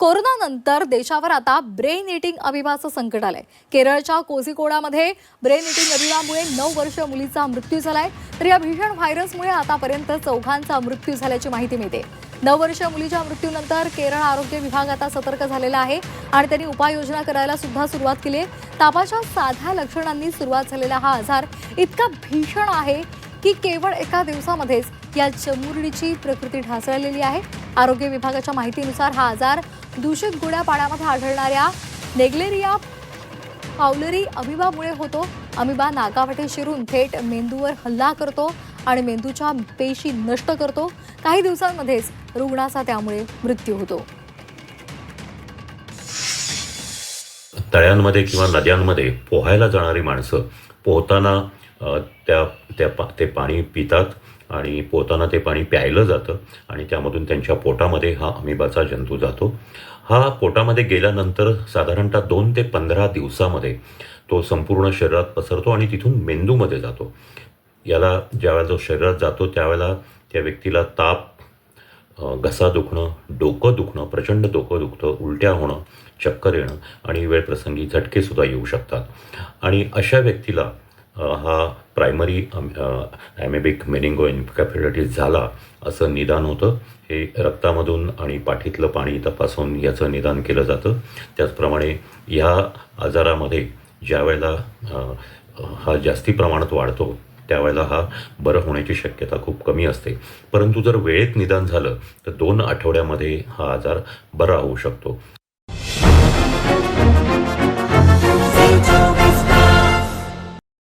कोरोनानंतर देशावर आता ब्रेन इटिंग अभिभाचं संकट आलंय. केरळच्या कोझिकोडामध्ये ब्रेन इटिंग अभिवामुळे नऊ वर्ष मुलीचा मृत्यू झालाय. तर या भीषण व्हायरसमुळे आतापर्यंत चौघांचा मृत्यू झाल्याची माहिती मिळते. नऊ वर्ष मुलीच्या मृत्यूनंतर केरळ आरोग्य विभाग आता सतर्क झालेला आहे आणि त्यांनी उपाययोजना करायला सुद्धा सुरुवात केली आहे. तापाच्या साध्या लक्षणांनी सुरुवात झालेला हा आजार इतका भीषण आहे की केवळ एका दिवसामध्येच या चमुरडीची प्रकृती ढासळलेली आहे. आरोग्य विभागाच्या माहितीनुसार हा आजार दूषित गोड्या पाण्यामध्ये आढळणाऱ्या नेग्लेरिया पावलरी अमिबामुळे होतो. अमिबा नाकावाटे शिरून थेट मेंदूवर हल्ला करतो आणि मेंदूच्या पेशी नष्ट करतो. काही दिवसांमध्येच रुग्णाचा त्यामुळे मृत्यू होतो. तळ्यांमध्ये किंवा नद्यांमध्ये पोहायला जाणारी माणसं पोहताना त्या त्या पा ते पाणी पितात. आणि पोहताना ते पाणी प्यायलं जातं आणि त्यामधून त्यांच्या पोटामध्ये हा अमिबाचा जंतू जातो. हा पोटामध्ये गेल्यानंतर साधारणतः दोन ते पंधरा दिवसामध्ये तो संपूर्ण शरीरात पसरतो आणि तिथून मेंदूमध्ये जातो. याला ज्यावेळेला जो शरीरात जातो त्यावेळेला त्या व्यक्तीला ताप घसा दुखणं डोकं दुखणं प्रचंड डोकं दुखतं उलट्या होणं चक्कर येणं आणि वेळप्रसंगी झटकेसुद्धा येऊ शकतात. आणि अशा व्यक्तीला हा प्रायमरी ॲमेबिक मेनिंगो इन्कॅफेलायटिस झाला असं निदान होतं. हे रक्तामधून आणि पाठीतलं पाणी तपासून याचं निदान केलं जातं. त्याचप्रमाणे ह्या आजारामध्ये ज्या वेळेला हा जास्ती प्रमाणात वाढतो त्यावेळेला हा बरं होण्याची शक्यता खूप कमी असते. परंतु जर वेळेत निदान झालं तर दोन आठवड्यामध्ये हा आजार बरा होऊ शकतो.